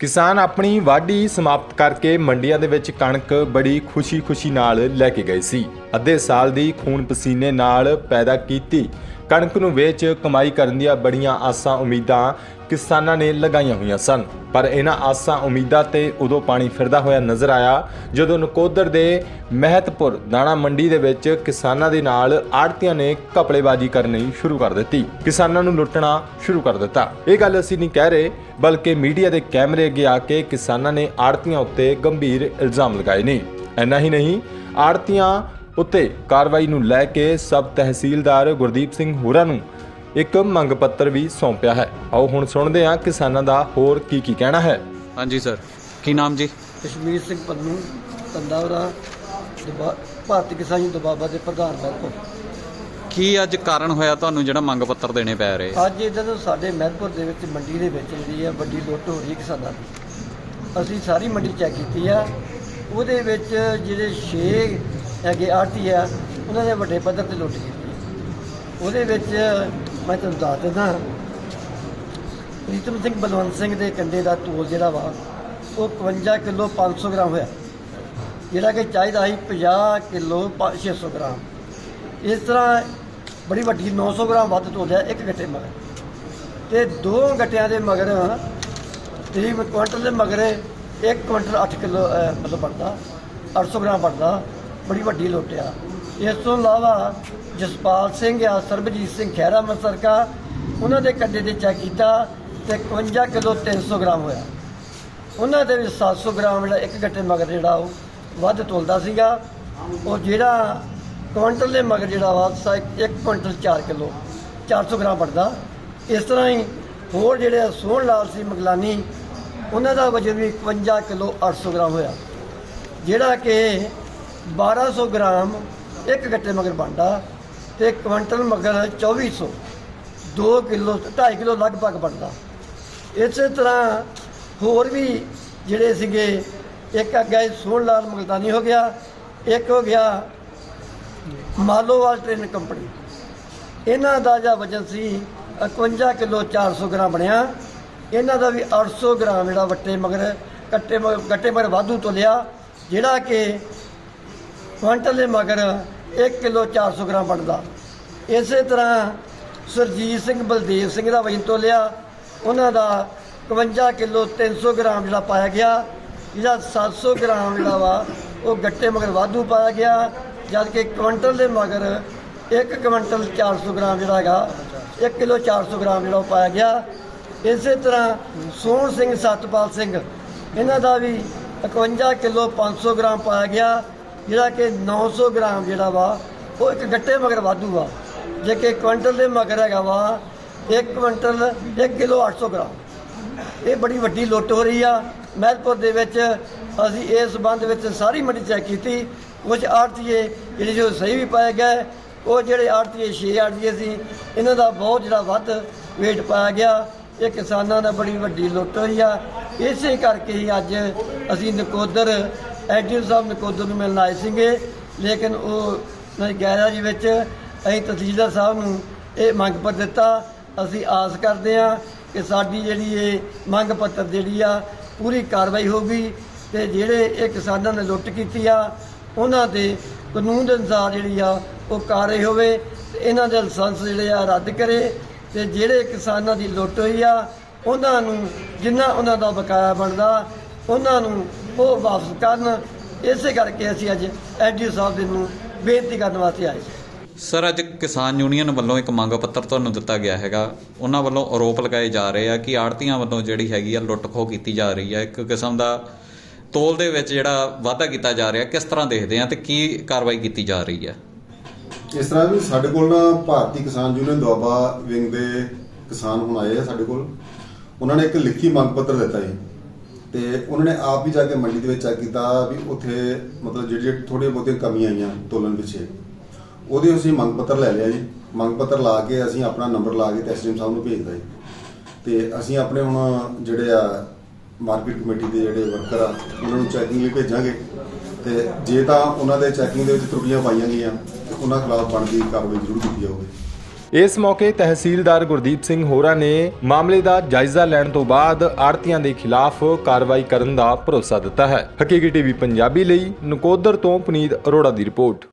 ਕਿਸਾਨ ਆਪਣੀ ਵਾਢੀ ਸਮਾਪਤ ਕਰਕੇ ਮੰਡੀਆਂ ਦੇ ਵਿੱਚ ਕਣਕ ਬੜੀ ਖੁਸ਼ੀ-ਖੁਸ਼ੀ ਨਾਲ ਲੈ ਕੇ ਗਏ ਸੀ ਅੱਧੇ ਸਾਲ ਦੀ ਖੂਨ ਪਸੀਨੇ ਨਾਲ ਪੈਦਾ ਕੀਤੀ। ਕਣਕ ਨੂੰ ਵੇਚ ਕਮਾਈ ਕਰਨ ਦੀਆਂ ਬੜੀਆਂ ਆਸਾਂ ਉਮੀਦਾਂ ਕਿਸਾਨਾਂ ਨੇ ਲਗਾਈਆਂ ਹੋਈਆਂ ਸਨ। ਪਰ ਇਹਨਾਂ ਆਸਾਂ ਉਮੀਦਾਂ ਤੇ ਉਦੋਂ ਪਾਣੀ ਫਿਰਦਾ ਹੋਇਆ ਨਜ਼ਰ ਆਇਆ, ਜਦੋਂ ਨਕੋਦਰ ਦੇ ਮਹਿਤਪੁਰ ਦਾਣਾ ਮੰਡੀ ਦੇ ਵਿੱਚ ਕਿਸਾਨਾਂ ਦੇ ਨਾਲ ਆੜਤੀਆਂ ਨੇ ਕਪੜੇਬਾਜ਼ੀ ਕਰਨੀ ਸ਼ੁਰੂ ਕਰ ਦਿੱਤੀ। ਕਿਸਾਨਾਂ ਨੂੰ ਲੁੱਟਣਾ ਸ਼ੁਰੂ ਕਰ ਦਿੱਤਾ। ਇਹ ਗੱਲ ਅਸੀਂ ਨਹੀਂ ਕਹਿ ਰਹੇ, ਬਲਕਿ ਮੀਡੀਆ ਦੇ ਕੈਮਰੇ ਅੱਗੇ ਆ ਕੇ ਕਿਸਾਨਾਂ ਨੇ ਆੜਤੀਆਂ ਉੱਤੇ ਗੰਭੀਰ ਇਲਜ਼ਾਮ ਲਗਾਏ ਨੇ। ਇੰਨਾ ਹੀ ਨਹੀਂ ਆੜਤੀਆਂ ਉੱਤੇ ਕਾਰਵਾਈ ਨੂੰ ਲੈ ਕੇ ਸਬ ਤਹਿਸੀਲਦਾਰ ਗੁਰਦੀਪ ਸਿੰਘ ਹੋਰਾਂ ਨੂੰ ਇੱਕ ਮੰਗ ਪੱਤਰ ਵੀ ਸੌਂਪਿਆ ਹੈ। ਆਓ ਹੁਣ ਸੁਣਦੇ ਹਾਂ ਕਿਸਾਨਾਂ ਦਾ ਹੋਰ ਕੀ ਕੀ ਕਹਿਣਾ ਹੈ। ਹਾਂਜੀ ਸਰ। ਕੀ ਨਾਮ ਜੀ? ਕਸ਼ਮੀਰ ਸਿੰਘ ਪੰਨੂ ਤੰਦਾਵਰਾ ਦਬਾ ਭਾਰਤੀ ਕਿਸਾਨ ਯੂਨੀਅਨ ਦਬਾਬਾ ਦੇ ਪ੍ਰਧਾਨ ਮਹਿਕਮਾ ਕੀ ਅੱਜ ਕਾਰਨ ਹੋਇਆ ਤੁਹਾਨੂੰ ਜਿਹੜਾ ਮੰਗ ਪੱਤਰ ਦੇਣੇ ਪੈ ਰਹੇ? ਅੱਜ ਜਦੋਂ ਸਾਡੇ ਮਹਿਦਪੁਰ ਦੇ ਵਿੱਚ ਮੰਡੀ ਦੇ ਵਿੱਚ ਜਿਹੜੀ ਹੈ ਵੱਡੀ ਲੁੱਟ ਹੋ ਰਹੀ ਹੈ ਕਿਸਾਨਾਂ ਦੀ। ਅਸੀਂ ਸਾਰੀ ਮੰਡੀ ਚੈੱਕ ਕੀਤੀ ਆ। ਉਹਦੇ ਵਿੱਚ ਜਿਹੜੇ 6 ਹੈਗੇ ਆਰਟੀ ਆ ਉਹਨਾਂ ਨੇ ਵੱਡੇ ਪੱਧਰ ਤੇ ਲੁੱਟ ਕੀਤੀ। ਹੈ। ਉਹਦੇ ਵਿੱਚ ਮੈਂ ਤੁਹਾਨੂੰ ਦੱਸ ਦਿੰਦਾ ਪ੍ਰੀਤਮ ਸਿੰਘ ਬਲਵੰਤ ਸਿੰਘ ਦੇ ਕੰਡੇ ਦਾ ਤੋਲ ਜਿਹੜਾ ਵਾ ਉਹ 51 ਕਿਲੋ 500 ਗ੍ਰਾਮ ਹੋਇਆ। ਜਿਹੜਾ ਕਿ ਚਾਹੀਦਾ ਸੀ 50 ਕਿਲੋ 600 ਗ੍ਰਾਮ। ਇਸ ਤਰ੍ਹਾਂ ਬੜੀ ਵੱਡੀ 900 ਗ੍ਰਾਮ ਵੱਧ ਤੋਲਿਆ ਇੱਕ ਗੱਟੇ ਮਗਰ। ਤੇ ਦੋ ਗੱਟਿਆਂ ਦੇ ਮਗਰ ਤਕਰੀਬਨ ਕੁਇੰਟਲ ਦੇ ਮਗਰ ਇੱਕ ਕੁਇੰਟਲ 8 ਕਿਲੋ ਅਹ, ਮਤਲਬ ਬਣਦਾ 800 ਗ੍ਰਾਮ ਬਣਦਾ। ਬੜੀ ਵੱਡੀ ਲੁੱਟ ਆ। ਇਸ ਤੋਂ ਇਲਾਵਾ ਜਸਪਾਲ ਸਿੰਘ ਆ, ਸਰਬਜੀਤ ਸਿੰਘ ਖਹਿਰਾ ਮਸਰਕਾ ਉਹਨਾਂ ਦੇ ਕੰਡੇ ਤੇ ਚੈੱਕ ਕੀਤਾ ਤੇ 51 ਕਿਲੋ 300 ਗ੍ਰਾਮ ਹੋਇਆ। ਉਹਨਾਂ ਦੇ ਵਿੱਚ 700 ਗ੍ਰਾਮ ਜਿਹੜਾ ਇੱਕ ਗੱਟੇ ਮਗਰ ਜਿਹੜਾ ਉਹ ਵੱਧ ਤੁਲਦਾ ਸੀਗਾ। ਉਹ ਜਿਹੜਾ ਕੁਇੰਟਲ ਦੇ ਮਗਰ ਜਿਹੜਾ ਵਾ ਇੱਕ ਕੁਇੰਟਲ 4 ਕਿਲੋ 400 ਗ੍ਰਾਮ ਬਣਦਾ। ਇਸ ਤਰ੍ਹਾਂ ਹੀ ਹੋਰ ਜਿਹੜੇ ਸੋਹਣ ਲਾਲ ਸੀ ਮਗਲਾਨੀ, ਉਹਨਾਂ ਦਾ ਵਜਨ ਵੀ 51 ਕਿਲੋ 800 ਗ੍ਰਾਮ ਹੋਇਆ। ਜਿਹੜਾ ਕਿ 1200 ਗ੍ਰਾਮ, ਇੱਕ ਗੱਟੇ ਮਗਰ ਬਣਦਾ ਤੇ ਕੁਇੰਟਲ ਮਗਰ 2400 2 ਕਿਲੋ 2.5 ਕਿਲੋ ਲਗਭਗ ਬਣਦਾ। ਇਸੇ ਤਰ੍ਹਾਂ ਹੋਰ ਵੀ ਜਿਹੜੇ ਸੀਗੇ, ਇੱਕ ਅੱਗੇ ਸੋਹਣ ਲਾਲ ਮੁਲਤਾਨੀ ਹੋ ਗਿਆ, ਇੱਕ ਹੋ ਗਿਆ ਮਾਲੋਵਾਲ ਟ੍ਰੇਨ ਕੰਪਨੀ। ਇਹਨਾਂ ਦਾ ਜਿਹੜਾ ਵਜਨ ਸੀ 51 ਕਿਲੋ 400 ਗ੍ਰਾਮ ਬਣਿਆ। ਇਹਨਾਂ ਦਾ ਵੀ 800 ਗ੍ਰਾਮ ਜਿਹੜਾ ਵੱਟੇ ਮਗਰ, ਕੱਟੇ ਮਗਰ ਗੱਟੇ ਮਗਰ ਵਾਧੂ ਤੋਲਿਆ, ਜਿਹੜਾ ਕਿ ਕੁਇੰਟਲ ਦੇ ਮਗਰ 1 ਕਿਲੋ 400 ਗ੍ਰਾਮ ਬਣਦਾ। ਇਸੇ ਤਰ੍ਹਾਂ ਸਰਜੀਤ ਸਿੰਘ ਬਲਦੇਵ ਸਿੰਘ ਦਾ ਵਜਨ ਤੋਲਿਆ ਉਹਨਾਂ ਦਾ 51 ਕਿਲੋ 300 ਗ੍ਰਾਮ ਜਿਹੜਾ ਪਾਇਆ ਗਿਆ, ਜਿਹੜਾ 700 ਗ੍ਰਾਮ ਜਿਹੜਾ ਵਾ, ਉਹ ਗੱਟੇ ਮਗਰ ਵਾਧੂ ਪਾਇਆ ਗਿਆ ਜਦ ਕਿ ਕੁਇੰਟਲ ਦੇ ਮਗਰ 1 ਕੁਇੰਟਲ 400 ਗ੍ਰਾਮ ਜਿਹੜਾ ਹੈਗਾ 1 ਕਿਲੋ 400 ਗ੍ਰਾਮ ਜਿਹੜਾ ਉਹ ਪਾਇਆ ਗਿਆ। ਇਸੇ ਤਰ੍ਹਾਂ ਸੋਹਣ ਸਿੰਘ ਸਤਪਾਲ ਸਿੰਘ, ਇਹਨਾਂ ਦਾ ਵੀ 51 ਕਿਲੋ 500 ਗ੍ਰਾਮ ਪਾਇਆ ਗਿਆ ਜਿਹੜਾ ਕਿ 900 ਗ੍ਰਾਮ ਜਿਹੜਾ ਵਾ, ਉਹ ਇੱਕ ਗੱਟੇ ਮਗਰ ਵਾਧੂ ਆ ਜੇ ਕਿ ਕੁਇੰਟਲ ਦੇ ਮਗਰ ਹੈਗਾ ਵਾ 1 ਕੁਇੰਟਲ 1 ਕਿਲੋ 800 ਗ੍ਰਾਮ। ਇਹ ਬੜੀ ਵੱਡੀ ਲੁੱਟ ਹੋ ਰਹੀ ਆ। ਮਹਿਲਪੁਰ ਦੇ ਵਿੱਚ ਅਸੀਂ ਇਸ ਸੰਬੰਧ ਵਿੱਚ ਸਾਰੀ ਮੰਡੀ ਚੈੱਕ ਕੀਤੀ। ਕੁਝ ਆੜਤੀਏ ਜਿਹੜੇ ਜੋ ਸਹੀ ਵੀ ਪਾਏ ਗਏ ਉਹ ਜਿਹੜੇ ਆੜਤੀਏ 6 ਆੜਤੀਏ ਸੀ, ਇਹਨਾਂ ਦਾ ਬਹੁਤ ਜਿਹੜਾ ਵੱਧ ਵੇਟ ਪਾਇਆ ਗਿਆ। ਇਹ ਕਿਸਾਨਾਂ ਦਾ ਬੜੀ ਵੱਡੀ ਲੁੱਟ ਹੋਈ ਆ। ਇਸੇ ਕਰਕੇ ਹੀ ਅੱਜ ਅਸੀਂ ਨਕੋਦਰ ਐਡੀਓ ਸਾਹਿਬ ਨਕੋਦਰ ਨੂੰ ਮਿਲਣ ਆਏ ਸੀਗੇ, ਲੇਕਿਨ ਉਹ ਗੈਰਾਜ ਵਿੱਚ, ਅਸੀਂ ਤਹਿਸੀਲਦਾਰ ਸਾਹਿਬ ਨੂੰ ਇਹ ਮੰਗ ਪੱਤਰ ਦਿੱਤਾ। ਅਸੀਂ ਆਸ ਕਰਦੇ ਹਾਂ ਕਿ ਸਾਡੀ ਜਿਹੜੀ ਇਹ ਮੰਗ ਪੱਤਰ ਜਿਹੜੀ ਆ, ਪੂਰੀ ਕਾਰਵਾਈ ਹੋਊਗੀ ਤੇ ਜਿਹੜੇ ਇਹ ਕਿਸਾਨਾਂ ਨੇ ਲੁੱਟ ਕੀਤੀ ਆ, ਉਹਨਾਂ ਦੇ ਕਾਨੂੰਨ ਦੇ ਅਨੁਸਾਰ ਜਿਹੜੀ ਆ, ਉਹ ਕਾਰਵਾਈ ਹੋਵੇ ਤੇ ਇਹਨਾਂ ਦੇ ਲਾਇਸੈਂਸ ਜਿਹੜੇ ਆ, ਰੱਦ ਕਰੇ ਤੇ ਜਿਹੜੇ ਕਿਸਾਨਾਂ ਦੀ ਲੁੱਟ ਹੋਈ ਆ, ਉਹਨਾਂ ਨੂੰ ਜਿੰਨਾ ਉਹਨਾਂ ਦਾ ਬਕਾਇਆ ਬਣਦਾ, ਉਹਨਾਂ ਨੂੰ ਉਹ ਵਾਪਸ ਕਰਨ। ਇਸੇ ਕਰਕੇ ਅਸੀਂ ਅੱਜ ਐਡੀਓ ਸਾਹਿਬ ਦੇ ਨੂੰ ਬੇਨਤੀ ਕਰਨ ਵਾਸਤੇ ਆਏ ਸੀ। ਸਰ ਅੱਜ ਕਿਸਾਨ ਯੂਨੀਅਨ ਵੱਲੋਂ ਇੱਕ ਮੰਗ ਪੱਤਰ ਤੁਹਾਨੂੰ ਦਿੱਤਾ ਗਿਆ ਹੈਗਾ। ਉਹਨਾਂ ਵੱਲੋਂ ਆਰੋਪ ਲਗਾਏ ਜਾ ਰਹੇ ਆ ਕਿ ਆੜਤੀਆਂ ਵੱਲੋਂ ਜਿਹੜੀ ਹੈਗੀ ਆ ਲੁੱਟ ਖੋਹ ਕੀਤੀ ਜਾ ਰਹੀ ਹੈ ਇੱਕ ਕਿਸਮ ਦਾ ਤੋਲ ਦੇ ਵਿੱਚ ਜਿਹੜਾ ਵਾਅਦਾ ਕੀਤਾ ਜਾ ਰਿਹਾ ਕਿਸ ਤਰ੍ਹਾਂ ਦੇਖਦੇ ਆ ਤੇ ਕੀ ਕਾਰਵਾਈ ਕੀਤੀ ਜਾ ਰਹੀ ਹੈ ਇਸ ਤਰ੍ਹਾਂ ਵੀ ਸਾਡੇ ਕੋਲ ਨਾ ਭਾਰਤੀ ਕਿਸਾਨ ਯੂਨੀਅਨ ਦੁਆਬਾ ਵਿੰਗ ਦੇ ਕਿਸਾਨ ਹੁਣ ਆਏ ਆ ਸਾਡੇ ਕੋਲ। ਉਹਨਾਂ ਨੇ ਇੱਕ ਲਿਖੀ ਮੰਗ ਪੱਤਰ ਦਿੱਤਾ ਜੀ ਤੇ ਉਹਨਾਂ ਨੇ ਆਪ ਵੀ ਜਾ ਕੇ ਮੰਡੀ ਦੇ ਵਿੱਚ ਚੈੱਕ ਕੀਤਾ ਵੀ ਉੱਥੇ ਮਤਲਬ ਜਿਹੜੀ ਜਿਹੜੀ ਥੋੜ੍ਹੀਆਂ ਬਹੁਤੀਆਂ ਕਮੀਆਂ ਆਈਆਂ ਤੋਲਣ ਪਿੱਛੇ। ਉਹਦੇ ਅਸੀਂ ਮੰਗ ਪੱਤਰ ਲੈ ਲਿਆ ਜੀ। ਮੰਗ ਪੱਤਰ ਲਾ ਕੇ ਅਸੀਂ ਆਪਣਾ ਨੰਬਰ ਲਾ ਕੇ ਤਹਿਸੀਲ ਸਾਹਿਬ ਨੂੰ ਭੇਜਦਾ ਜੀ। ਤੇ ਅਸੀਂ ਆਪਣੇ ਹੁਣ ਜਿਹੜੇ ਆ ਮਾਰਕੀਟ ਕਮੇਟੀ ਦੇ ਜਿਹੜੇ ਵਰਕਰ ਆ, ਉਹਨਾਂ ਨੂੰ ਚੈਕਿੰਗ ਲਈ ਭੇਜਾਂਗੇ। ਤੇ ਜੇ ਤਾਂ ਉਹਨਾਂ ਦੇ ਚੈਕਿੰਗ ਦੇ ਵਿੱਚ ਤਰੁੱਟੀਆਂ ਪਾਈਆਂ ਗਈਆਂ, ਤੇ ਉਹਨਾਂ ਖਿਲਾਫ ਬਣਦੀ ਕਾਰਵਾਈ ਜ਼ਰੂਰ ਕੀਤੀ ਜਾਊਗੀ। ਇਸ ਮੌਕੇ ਤਹਿਸੀਲਦਾਰ ਗੁਰਦੀਪ ਸਿੰਘ ਹੋਰਾ ਨੇ ਮਾਮਲੇ ਦਾ ਜਾਇਜ਼ਾ ਲੈਣ ਤੋਂ ਬਾਅਦ ਆੜਤੀਆਂ ਦੇ ਖਿਲਾਫ ਕਾਰਵਾਈ ਕਰਨ ਦਾ ਭਰੋਸਾ ਦਿੱਤਾ ਹੈ। ਹਕੀਕੀ ਟੀਵੀ ਪੰਜਾਬੀ ਲਈ ਨਕੋਦਰ ਤੋਂ ਪੁਨੀਤ ਅਰੋੜਾ ਦੀ ਰਿਪੋਰਟ।